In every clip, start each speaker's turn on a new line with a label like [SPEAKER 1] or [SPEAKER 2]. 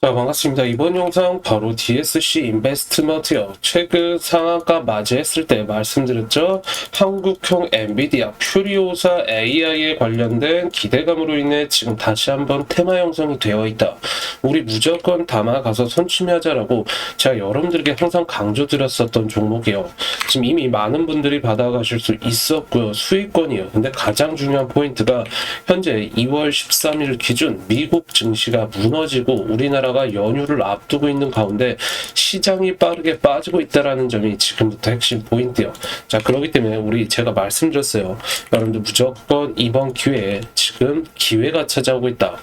[SPEAKER 1] 자, 반갑습니다. 이번 영상 바로 DSC 인베스트먼트요. 최근 상한가 맞이했을 때 말씀드렸죠. 한국형 엔비디아 퓨리오사 AI에 관련된 기대감으로 인해 지금 다시 한번 테마 형성이 되어 있다. 우리 무조건 담아가서 선취하자라고 제가 여러분들에게 항상 강조드렸었던 종목이요. 지금 이미 많은 분들이 받아가실 수 있었고요. 수익권이요. 근데 가장 중요한 포인트가 현재 2월 13일 기준 미국 증시가 무너지고 우리나라 가 연휴를 앞두고 있는 가운데 시장이 빠르게 빠지고 있다라는 점이 지금부터 핵심 포인트요. 자, 그렇기 때문에 우리 제가 말씀드렸어요. 여러분들 무조건 이번 기회에 지금 기회가 찾아오고 있다.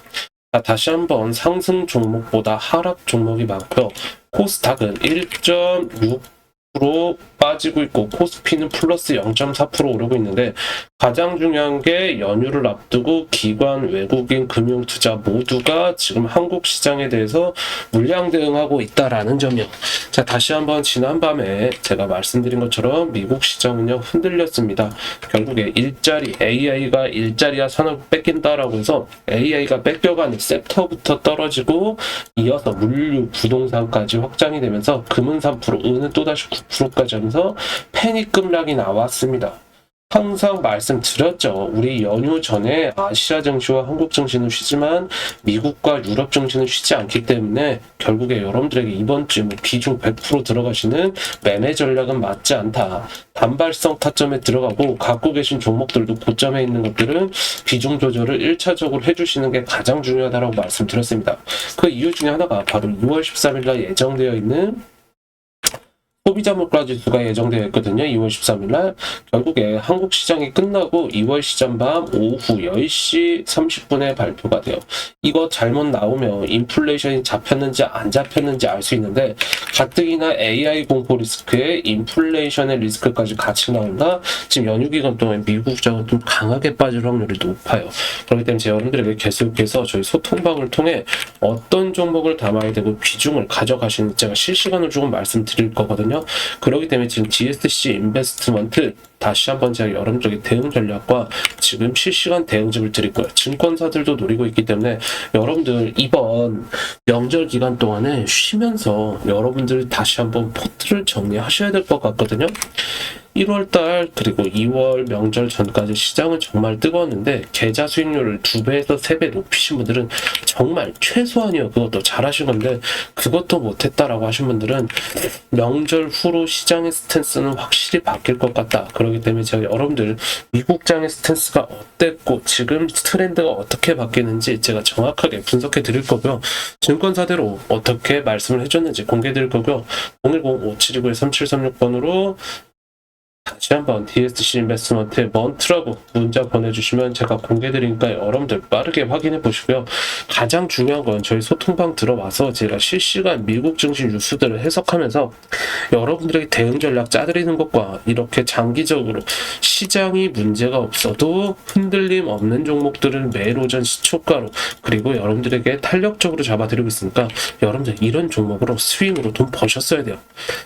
[SPEAKER 1] 자, 다시 한번 상승 종목보다 하락 종목이 많고요. 코스닥은 1.6% 빠지고 있고 코스피는 플러스 0.4% 오르고 있는데 가장 중요한 게 연휴를 앞두고 기관, 외국인, 금융 투자 모두가 지금 한국 시장에 대해서 물량 대응하고 있다라는 점이요. 자, 다시 한번 지난밤에 제가 말씀드린 것처럼 미국 시장은요 흔들렸습니다. 결국에 일자리, AI가 일자리와 산업을 뺏긴다라고 해서 AI가 뺏겨가는 섹터부터 떨어지고 이어서 물류, 부동산까지 확장이 되면서 금은 3%, 은은 또다시 9%까지 하면서 패닉 급락이 나왔습니다. 항상 말씀드렸죠. 우리 연휴 전에 아시아 증시와 한국 증시는 쉬지만 미국과 유럽 증시는 쉬지 않기 때문에 결국에 여러분들에게 이번 주에 뭐 비중 100% 들어가시는 매매 전략은 맞지 않다. 단발성 타점에 들어가고 갖고 계신 종목들도 고점에 있는 것들은 비중 조절을 1차적으로 해주시는 게 가장 중요하다고 말씀드렸습니다. 그 이유 중에 하나가 바로 6월 13일 날 예정되어 있는 소비자 물가 지수가 예정되어 있거든요. 2월 13일 날 결국에 한국 시장이 끝나고 2월 시장 밤 오후 10시 30분에 발표가 돼요. 이거 잘못 나오면 인플레이션이 잡혔는지 안 잡혔는지 알 수 있는데 가뜩이나 AI 공포 리스크에 인플레이션의 리스크까지 같이 나온다. 지금 연휴 기간 동안 미국 시장은 좀 강하게 빠질 확률이 높아요. 그렇기 때문에 제 여러분들에게 계속해서 저희 소통방을 통해 어떤 종목을 담아야 되고 비중을 가져가시는지 제가 실시간으로 조금 말씀드릴 거거든요. 그렇기 때문에 지금 GSC 인베스트먼트 다시 한번 제가 여러분들에게 대응 전략과 지금 실시간 대응집을 드릴 거예요. 증권사들도 노리고 있기 때문에 여러분들 이번 명절 기간 동안에 쉬면서 여러분들 다시 한번 포트를 정리하셔야 될 것 같거든요. 1월달 그리고 2월 명절 전까지 시장은 정말 뜨거웠는데 계좌 수익률을 2배에서 3배 높이신 분들은 정말 최소한이요. 그것도 잘하신 건데 그것도 못했다라고 하신 분들은 명절 후로 시장의 스탠스는 확실히 바뀔 것 같다. 그렇기 때문에 제가 여러분들 미국장의 스탠스가 어땠고 지금 트렌드가 어떻게 바뀌는지 제가 정확하게 분석해 드릴 거고요. 증권사대로 어떻게 말씀을 해줬는지 공개해 드릴 거고요. 010-5729-3736번으로 다시 한번 DSC 인베스트먼트에 먼트라고 문자 보내주시면 제가 공개드리니까 여러분들 빠르게 확인해 보시고요. 가장 중요한 건 저희 소통방 들어와서 제가 실시간 미국 증시 뉴스들을 해석하면서 여러분들에게 대응 전략 짜드리는 것과 이렇게 장기적으로 시장이 문제가 없어도 흔들림 없는 종목들을 매일 오전 시초가로 그리고 여러분들에게 탄력적으로 잡아드리고 있으니까 여러분들 이런 종목으로 스윙으로 돈 버셨어야 돼요.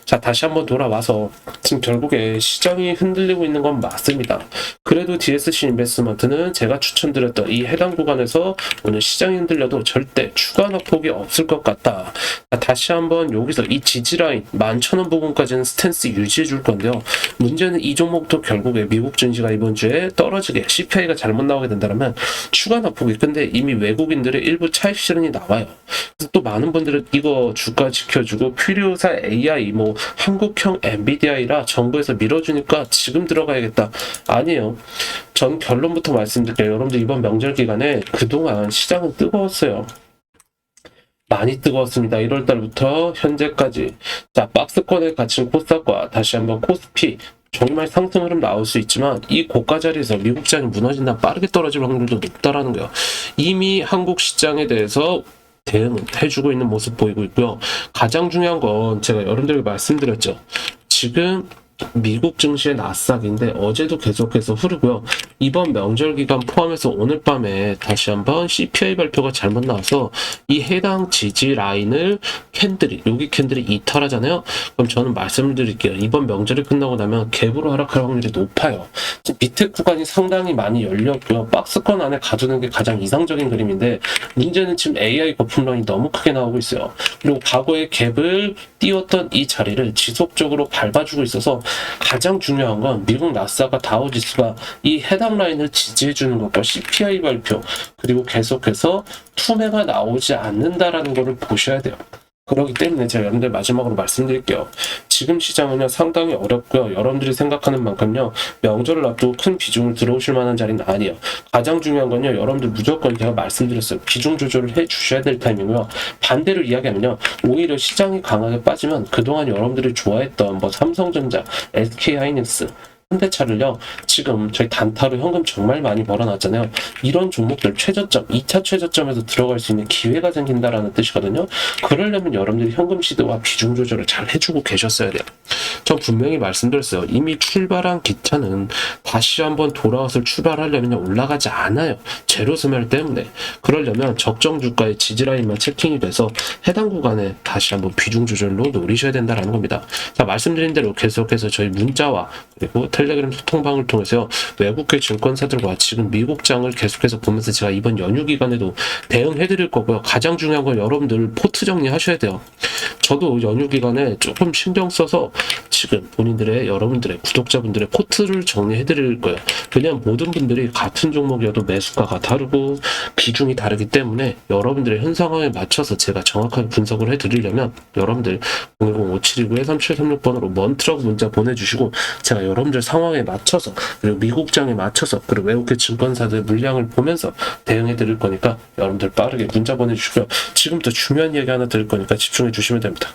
[SPEAKER 1] 자 다시 한번 돌아와서 지금 결국에 시장 이 흔들리고 있는 건 맞습니다. 그래도 DSC 인베스트먼트는 제가 추천드렸던 이 해당 구간에서 오늘 시장이 흔들려도 절대 추가 낙폭이 없을 것 같다. 자, 다시 한번 여기서 이 지지라인 11,000원 부분까지는 스탠스 유지해 줄 건데요. 문제는 이 종목도 결국에 미국 증시가 이번 주에 떨어지게 CPI가 잘못 나오게 된다면 추가 낙폭이 근데 이미 외국인들의 일부 차익 실현이 나와요. 그래서 또 많은 분들은 이거 주가 지켜주고 퓨리오사 AI 뭐 한국형 엔비디아이라 정부에서 밀어주 니까 지금 들어가야겠다. 아니에요. 전 결론부터 말씀드릴게요. 여러분들 이번 명절 기간에 그동안 시장은 뜨거웠어요. 많이 뜨거웠습니다. 1월 달부터 현재까지. 자, 박스권에 갇힌 코스닥과 다시 한번 코스피 정말 상승 흐름 나올 수 있지만 이 고가 자리에서 미국 시장이 무너진다 빠르게 떨어질 확률도 높다라는 거예요. 이미 한국 시장에 대해서 대응을 해주고 있는 모습 보이고 있고요. 가장 중요한 건 제가 여러분들에게 말씀드렸죠. 지금 미국 증시의 나스닥인데 어제도 계속해서 흐르고요. 이번 명절 기간 포함해서 오늘 밤에 다시 한번 CPI 발표가 잘못 나와서 이 해당 지지 라인을 캔들이 여기 캔들이 이탈하잖아요. 그럼 저는 말씀을 드릴게요. 이번 명절이 끝나고 나면 갭으로 하락할 확률이 높아요. 지금 밑에 구간이 상당히 많이 열렸고요. 박스권 안에 가두는 게 가장 이상적인 그림인데 문제는 지금 AI 거품론이 너무 크게 나오고 있어요. 그리고 과거의 갭을 띄웠던 이 자리를 지속적으로 밟아주고 있어서 가장 중요한 건 미국 나스다가 다우지수가 이 해당 라인을 지지해 주는 것과 CPI 발표 그리고 계속해서 투매가 나오지 않는다라는 것을 보셔야 돼요. 그렇기 때문에 제가 여러분들 마지막으로 말씀드릴게요. 지금 시장은요 상당히 어렵고요. 여러분들이 생각하는 만큼요 명절을 앞두고 큰 비중을 들어오실 만한 자리는 아니에요. 가장 중요한 건요 여러분들 무조건 제가 말씀드렸어요. 비중 조절을 해 주셔야 될 타이밍이고요. 반대로 이야기하면요 오히려 시장이 강하게 빠지면 그동안 여러분들이 좋아했던 뭐 삼성전자, SK하이닉스 현대차를요 지금 저희 단타로 현금 정말 많이 벌어놨잖아요. 이런 종목들 최저점 2차 최저점에서 들어갈 수 있는 기회가 생긴다라는 뜻이거든요. 그러려면 여러분들이 현금 시드와 비중 조절을 잘 해주고 계셨어야 돼요. 전 분명히 말씀드렸어요. 이미 출발한 기차는 다시 한번 돌아와서 출발하려면 올라가지 않아요. 제로 스멜 때문에. 그러려면 적정 주가의 지지라인만 체킹이 돼서 해당 구간에 다시 한번 비중 조절로 노리셔야 된다라는 겁니다. 자 말씀드린 대로 계속해서 저희 문자와 그리고 텔레그램 소통방을 통해서 외국계 증권사들과 지금 미국장을 계속해서 보면서 제가 이번 연휴 기간에도 대응해 드릴 거고요. 가장 중요한 건 여러분들 포트 정리하셔야 돼요. 저도 연휴 기간에 조금 신경 써서 지금 본인들의 여러분들의 구독자분들의 포트를 정리해 드릴 거예요. 왜냐하면 모든 분들이 같은 종목이어도 매수가가 다르고 비중이 다르기 때문에 여러분들의 현 상황에 맞춰서 제가 정확하게 분석을 해 드리려면 여러분들 010-5729-3736번으로 먼트라고 문자 보내주시고 제가 여러분들 상황에 맞춰서 그리고 미국장에 맞춰서 그리고 외국계 증권사들 물량을 보면서 대응해 드릴 거니까 여러분들 빠르게 문자 보내주시고요. 지금부터 중요한 얘기 하나 드릴 거니까 집중해 주시면 됩니다.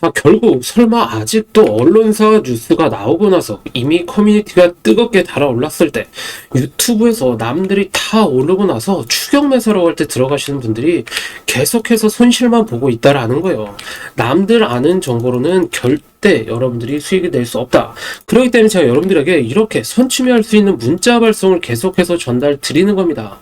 [SPEAKER 1] 자, 결국 설마 아직도 언론사 뉴스가 나오고 나서 이미 커뮤니티가 뜨겁게 달아올랐을 때 유튜브에서 남들이 다 오르고 나서 추격 매사라고 할 때 들어가시는 분들이 계속해서 손실만 보고 있다라는 거예요. 남들 아는 정보로는 절대 여러분들이 수익이 낼 수 없다. 그렇기 때문에 제가 여러분들에게 이렇게 선취할 수 있는 문자 발송을 계속해서 전달 드리는 겁니다.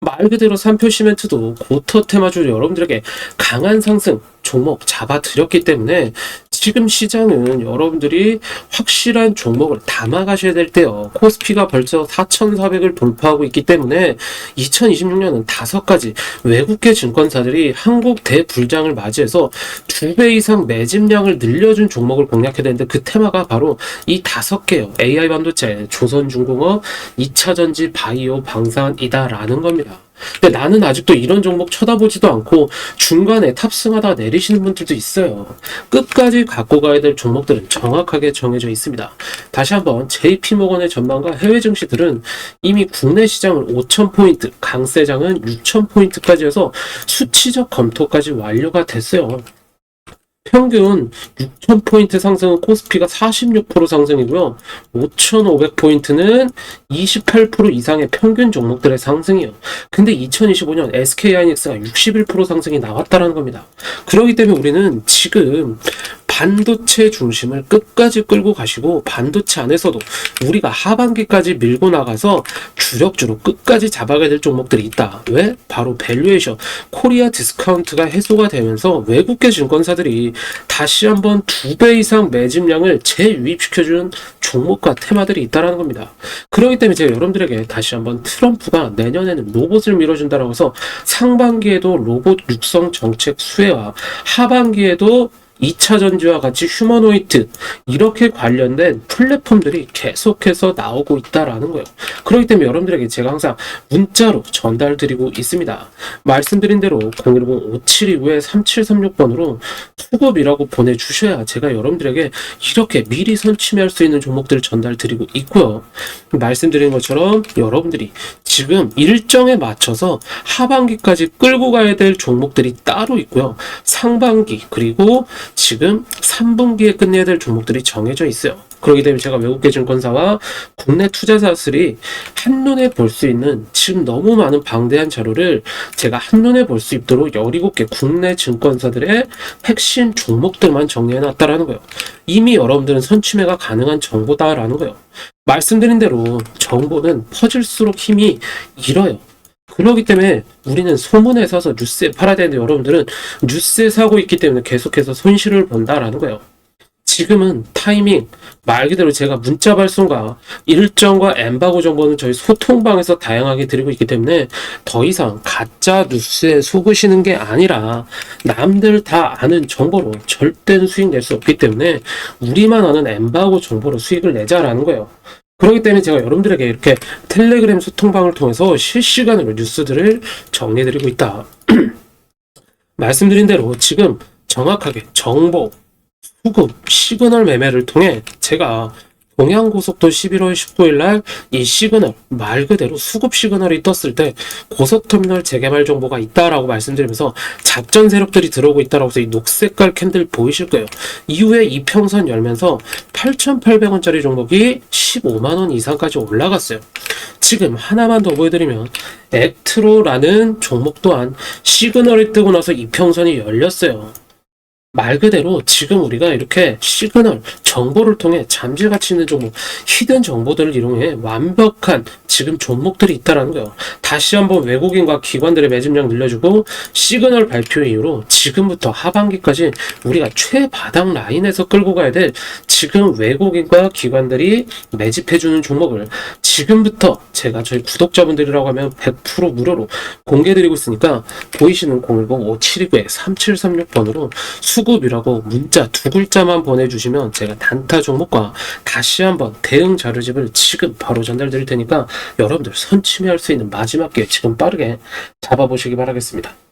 [SPEAKER 1] 말 그대로 삼표 시멘트도 고터 테마주 여러분들에게 강한 상승 종목 잡아드렸기 때문에 지금 시장은 여러분들이 확실한 종목을 담아가셔야 될 때요. 코스피가 벌써 4,400을 돌파하고 있기 때문에 2026년은 다섯 가지 외국계 증권사들이 한국 대불장을 맞이해서 두 배 이상 매집량을 늘려준 종목을 공략해야 되는데 그 테마가 바로 이 다섯 개요. AI 반도체, 조선중공업, 2차전지, 바이오, 방산이다라는 겁니다. 근데 나는 아직도 이런 종목 쳐다보지도 않고 중간에 탑승하다 내리시는 분들도 있어요. 끝까지 갖고 가야 될 종목들은 정확하게 정해져 있습니다. 다시 한번 JP모건의 전망과 해외 증시들은 이미 국내 시장을 5,000포인트, 강세장은 6,000포인트까지 해서 수치적 검토까지 완료가 됐어요. 평균 6,000포인트 상승은 코스피가 46% 상승이고요. 5,500포인트는 28% 이상의 평균 종목들의 상승이요. 근데 2025년 SK하이닉스가 61% 상승이 나왔다는 겁니다. 그렇기 때문에 우리는 지금 반도체 중심을 끝까지 끌고 가시고 반도체 안에서도 우리가 하반기까지 밀고 나가서 주력주로 끝까지 잡아가야 될 종목들이 있다. 왜? 바로 밸류에이션 코리아 디스카운트가 해소가 되면서 외국계 증권사들이 다시 한번 두 배 이상 매집량을 재유입시켜주는 종목과 테마들이 있다라는 겁니다. 그렇기 때문에 제가 여러분들에게 다시 한번 트럼프가 내년에는 로봇을 밀어준다라고 해서 상반기에도 로봇 육성 정책 수혜와 하반기에도 2차 전지와 같이 휴머노이트 이렇게 관련된 플랫폼들이 계속해서 나오고 있다라는 거예요. 그렇기 때문에 여러분들에게 제가 항상 문자로 전달드리고 있습니다. 말씀드린 대로 010-5729-3736번으로 수급이라고 보내주셔야 제가 여러분들에게 이렇게 미리 선취할 수 있는 종목들을 전달드리고 있고요. 말씀드린 것처럼 여러분들이 지금 일정에 맞춰서 하반기까지 끌고 가야 될 종목들이 따로 있고요. 상반기 그리고 지금 3분기에 끝내야 될 종목들이 정해져 있어요. 그렇기 때문에 제가 외국계 증권사와 국내 투자자들이 한눈에 볼 수 있는 지금 너무 많은 방대한 자료를 제가 한눈에 볼 수 있도록 17개 국내 증권사들의 핵심 종목들만 정리해 놨다라는 거예요. 이미 여러분들은 선취매가 가능한 정보다라는 거예요. 말씀드린 대로 정보는 퍼질수록 힘이 잃어요. 그렇기 때문에 우리는 소문에 사서 뉴스에 팔아야 되는데 여러분들은 뉴스에 사고 있기 때문에 계속해서 손실을 본다라는 거예요. 지금은 타이밍 말 그대로 제가 문자 발송과 일정과 엠바고 정보는 저희 소통방에서 다양하게 드리고 있기 때문에 더 이상 가짜 뉴스에 속으시는 게 아니라 남들 다 아는 정보로 절대는 수익 낼 수 없기 때문에 우리만 아는 엠바고 정보로 수익을 내자라는 거예요. 그렇기 때문에 제가 여러분들에게 이렇게 텔레그램 소통방을 통해서 실시간으로 뉴스들을 정리해드리고 있다. 말씀드린 대로 지금 정확하게 정보, 수급, 시그널 매매를 통해 제가 동양고속도 11월 19일 날 이 시그널 말 그대로 수급 시그널이 떴을 때 고속터미널 재개발 정보가 있다라고 말씀드리면서 작전 세력들이 들어오고 있다라고 해서 이 녹색깔 캔들 보이실 거예요. 이후에 이평선 열면서 8,800원짜리 종목이 15만 원 이상까지 올라갔어요. 지금 하나만 더 보여드리면 액트로라는 종목 또한 시그널이 뜨고 나서 이평선이 열렸어요. 말 그대로 지금 우리가 이렇게 시그널 정보를 통해 잠재 가치 있는 종목 히든 정보들을 이용해 완벽한 지금 종목들이 있다라는 거예요. 다시 한번 외국인과 기관들의 매집량 늘려주고 시그널 발표 이후로 지금부터 하반기까지 우리가 최바닥 라인에서 끌고 가야 될 지금 외국인과 기관들이 매집해주는 종목을 지금부터 제가 저희 구독자분들이라고 하면 100% 무료로 공개드리고 있으니까 보이시는 010-5729-3736번으로 수급이라고 문자 두 글자만 보내주시면 제가 단타 종목과 다시 한번 대응 자료집을 지금 바로 전달드릴 테니까 여러분들 선침해할 수 있는 마지막 기회 지금 빠르게 잡아보시기 바라겠습니다.